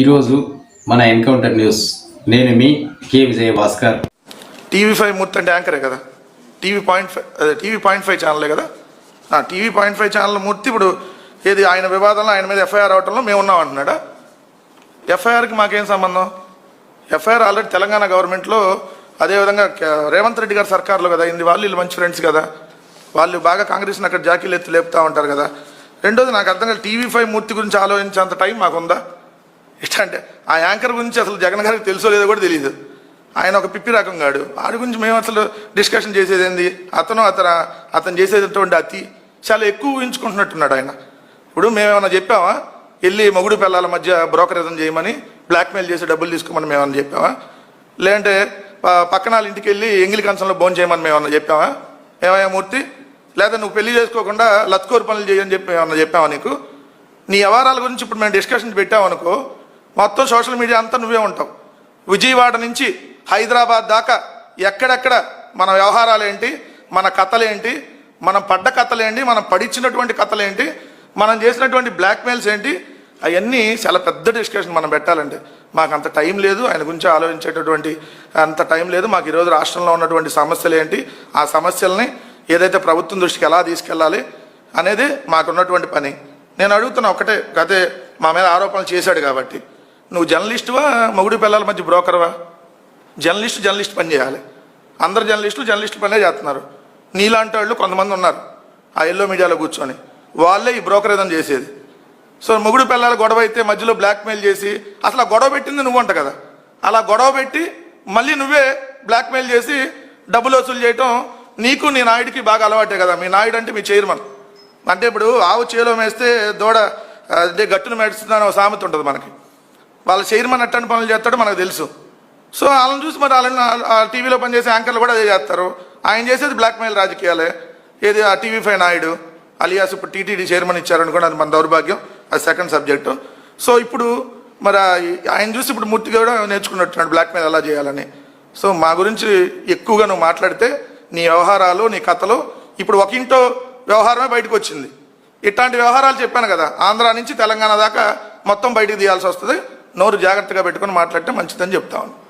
ఈరోజు మన encounter news. నేను మీ K Vijaya Bhaskar TV five Murthy అంటే యాంకరే కదా? టీవీ పాయింట్ ఫైవ్ అదే టీవీ పాయింట్ ఫైవ్ ఛానలే కదా? TV point five channel Murthy ఇప్పుడు ఏది ఆయన వివాదంలో ఆయన మీద ఎఫ్ఐఆర్ అవటంలో మేము ఉన్నాం అంటున్నాడా? ఎఫ్ఐఆర్కి మాకేం సంబంధం? ఎఫ్ఐఆర్ ఆల్రెడీ తెలంగాణ గవర్నమెంట్లో అదేవిధంగా రేవంత్ రెడ్డి గారి సర్కార్లో కదా ఇంది వాళ్ళు వీళ్ళు మంచి ఫ్రెండ్స్ కదా? వాళ్ళు బాగా కాంగ్రెస్ని అక్కడ జాకీలు ఎత్తి లేపుతా ఉంటారు కదా? రెండోది నాకు అర్థం కాదు టీవీ ఫైవ్ మూర్తి గురించి ఆలోచించేంత టైం మాకుందా? ఇట్లా అంటే ఆ యాంకర్ గురించి అసలు జగన్ గారికి తెలుసో లేదో కూడా తెలియదు. ఆయన ఒక పిప్పి రకం గాడు వాడి గురించి మేము అసలు డిస్కషన్ చేసేది ఏంది? అతను అతను అతను చేసేటటువంటి అతి చాలా ఎక్కువ ఊహించుకుంటున్నట్టున్నాడు ఆయన. ఇప్పుడు మేమేమన్నా చెప్పావా? వెళ్ళి మొగుడు పిల్లల మధ్య బ్రోకరేజం చేయమని బ్లాక్మెయిల్ చేసి డబ్బులు తీసుకోమని మేమన్నా చెప్పామా లేదంటే పక్కన వాళ్ళ ఇంటికి వెళ్ళి ఎంగిలి కంచంలో భోజనం చేయమని మేమన్నా చెప్పామా ఏమయ్యా మూర్తి? లేదా నువ్వు పెళ్ళి చేసుకోకుండా లత్కోరు పనులు చేయని చెప్పి ఏమన్నా చెప్పావా నీకు? నీ వ్యవహారాల గురించి ఇప్పుడు మేము డిస్కషన్ పెట్టామనుకో మొత్తం సోషల్ మీడియా అంతా నువ్వే ఉంటావు. విజయవాడ నుంచి హైదరాబాద్ దాకా ఎక్కడెక్కడ మన వ్యవహారాలు ఏంటి మన కథలేంటి మనం పడ్డ కథలేంటి మనం పడిచ్చినటువంటి కథలేంటి మనం చేసినటువంటి బ్లాక్మెయిల్స్ ఏంటి అవన్నీ చాలా పెద్ద డిస్కషన్ మనం పెట్టాలండి. మాకు అంత టైం లేదు ఆయన గురించి ఆలోచించేటటువంటి అంత టైం లేదు. మాకు ఈరోజు రాష్ట్రంలో ఉన్నటువంటి సమస్యలు ఏంటి ఆ సమస్యల్ని ఏదైతే ప్రభుత్వం దృష్టికి ఎలా తీసుకెళ్ళాలి అనేది మాకున్నటువంటి పని. నేను అడుగుతున్నా ఒకటే గతే మా మీద ఆరోపణలు చేశాడు కాబట్టి. నువ్వు జర్నలిస్టువా? మొగుడు పిల్లల మధ్య బ్రోకర్వా? జర్నలిస్ట్ జర్నలిస్ట్ పని చేయాలి. అందరు జర్నలిస్టులు జర్నలిస్ట్ పనే చేస్తున్నారు. నీలాంటి వాళ్ళు కొంతమంది ఉన్నారు. ఆ ఎల్లో మీడియాలో కూర్చొని. వాళ్ళే ఈ బ్రోకరేజం చేసేది. సో మొగుడు పిల్లల గొడవ అయితే మధ్యలో బ్లాక్మెయిల్ చేసి అసలు ఆ గొడవ పెట్టింది నువ్వు అంట కదా. అలా గొడవ పెట్టి మళ్ళీ నువ్వే బ్లాక్మెయిల్ చేసి డబ్బులు వసూలు చేయటం నీకు నీ నాయుడికి బాగా అలవాటే కదా. మీ నాయుడు అంటే మీ చైర్మన్. అంటే ఇప్పుడు ఆవు చేలో మేస్తే దూడ అంటే గట్టును మేడుస్తుందని ఒక సామెత ఉంటుంది మనకి. వాళ్ళ చైర్మన్ అట్టని పనులు చేస్తాడో మనకు తెలుసు. సో వాళ్ళని చూసి మరి వాళ్ళని ఆ టీవీలో పనిచేసే యాంకర్లు కూడా అదే చేస్తారు. ఆయన చేసేది బ్లాక్మెయిల్ రాజకీయాలే. ఏది ఆ టీవీ ఫైవ్ నాయుడు అలియాస్ ఇప్పుడు టీటీడీ చైర్మన్ ఇచ్చారనుకోండి అది మన దౌర్భాగ్యం అది సెకండ్ సబ్జెక్టు సో ఇప్పుడు మరి ఆయన చూసి ఇప్పుడు మూర్తి కూడా నేర్చుకున్నట్టున్నాడు బ్లాక్మెయిల్ ఎలా చేయాలని. సో మా గురించి ఎక్కువగా నువ్వు మాట్లాడితే నీ వ్యవహారాలు నీ కథలు ఇప్పుడు ఒక ఇంటో వ్యవహారమే బయటకు వచ్చింది. ఇట్లాంటి వ్యవహారాలు చెప్పాను కదా ఆంధ్ర నుంచి తెలంగాణ దాకా మొత్తం బయటకు తీయాల్సి వస్తుంది. నోరు జాగ్రత్తగా పెట్టుకొని మాట్లాడితే మంచిదని చెప్తా ఉన్నాను